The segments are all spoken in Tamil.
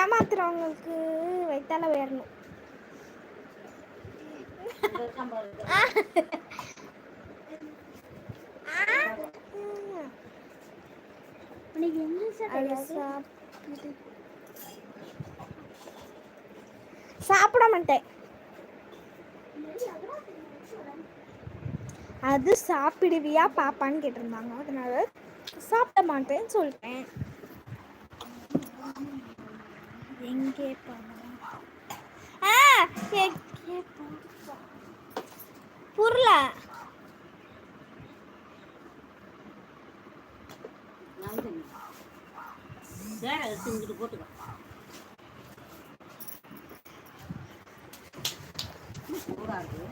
ஏமாத்துறவங்களுக்கு வைத்தால வேறணும். சாப்பிட. மாட்டேன். அது சாப்பிடுவியா பாப்பான்னு கேட்டிருந்தாங்க. அதனால சாப்பிட மாட்டேன்னு சொல்லிட்டேன் எங்கே போனோம் ஆ எங்கே போனோம் புரியல போட்டுக்கோ சூடா இருக்கு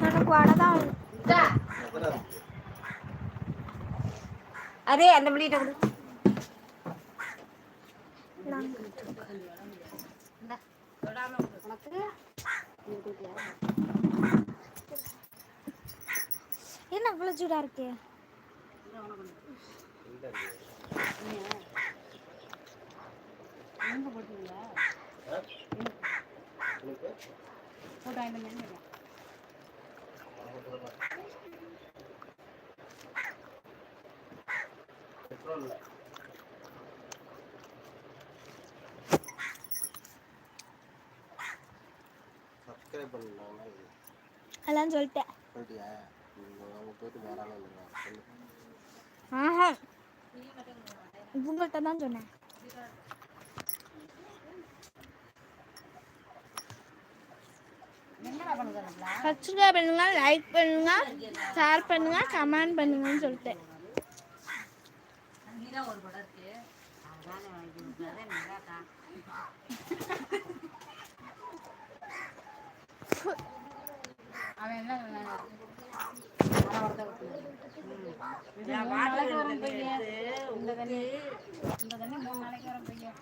எனக்கு வடை தான். அரே அந்த பிள்ளைகிட்ட கொடு? என்ன அவ்வளோ சூடா இருக்கு? போட்டீங்களா போட்டு வந்தேன்னு சப்ஸ்கிரைப் பண்ணலாம் அதெல்லாம் சொல்லிட்டேன். சொல்லிட்டியா? அவங்க போயிட்டு வேற ஆளும் இல்லைங்க. சொல்லு. ஆஹா. உங்கள்கிட்ட தான் சொன்னேன். சப்ஸ்கிரைப் பண்ணுங்க லைக் பண்ணுங்க ஷேர் பண்ணுங்க கமெண்ட் பண்ணுங்கன்னு சொல்லிட்டேன். நீதான் ஒரு படம் இருக்கு. அவன் என்ன. இந்த தண்ணி மூணு நாளைக்கு வரும் பையன்.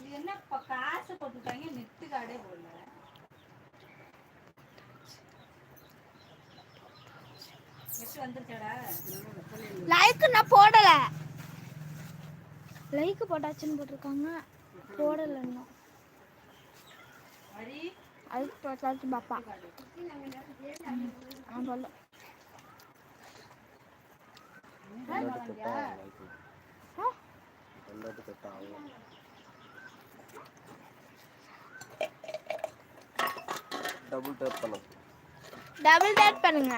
இது என்ன லைக் நான் போடல. லைக் போட்டாச்சுன்னு போட்டிருக்காங்க. போடல இன்னும் அதுக்கு போட்டாச்சு பாப்பா. நான் ஆகும் டபுள் டேப் பண்ணும் டபுள் டேட் பண்ணுங்க.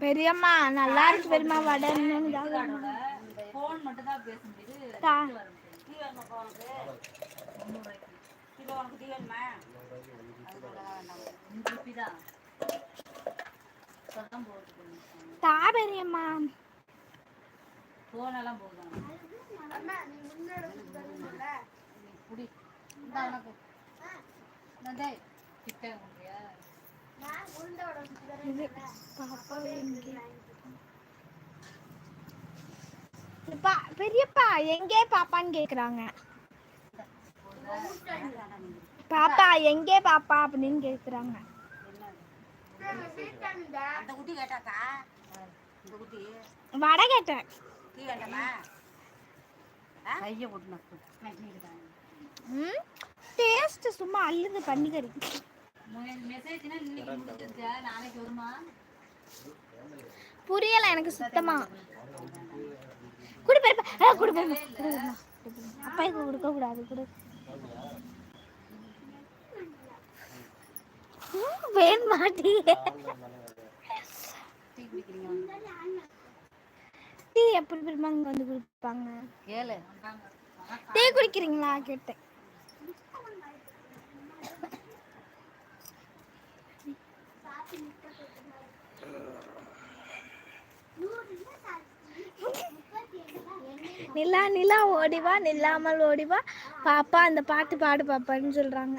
பெரியம்மா நல்லா இருக்கு பெரியம்மா வடை ஃபோன் மட்டும் தான் பேச முடியுது தா. பெரியம்மா. ஃபோன் எல்லாம் போகுதான் குடி. இந்தா உனக்கு இந்தா டேய் கிட்ட இது பாப்பா எங்கே பெரியப்பா எங்கே பாப்பான்னு கேக்குறாங்க. பாப்பா எங்கே பாப்பா அப்படின்னு கேக்குறாங்க. வடை கேட்டேன் டேஸ்ட் சும்மா அள்ளுது பண்ணிக்கறி புரியல எனக்கு சுத்தமா. குடு பெரியப்பா. ஆ, குடு. அப்பாவுக்கு கொடுக்க கூடாது குடு. ம், வேண் மாட்டியே டீ எப்படி பெரியமா இங்க வந்து கொடுப்பாங்க? கேளு. டீ குடிக்கிறீங்களா? கேட்டேன். நிலா நிலா ஓடிவா நில்லாமல் ஓடிவா பாப்பா அந்த பாட்டு பாடு பாப்பான்னு சொல்றாங்க.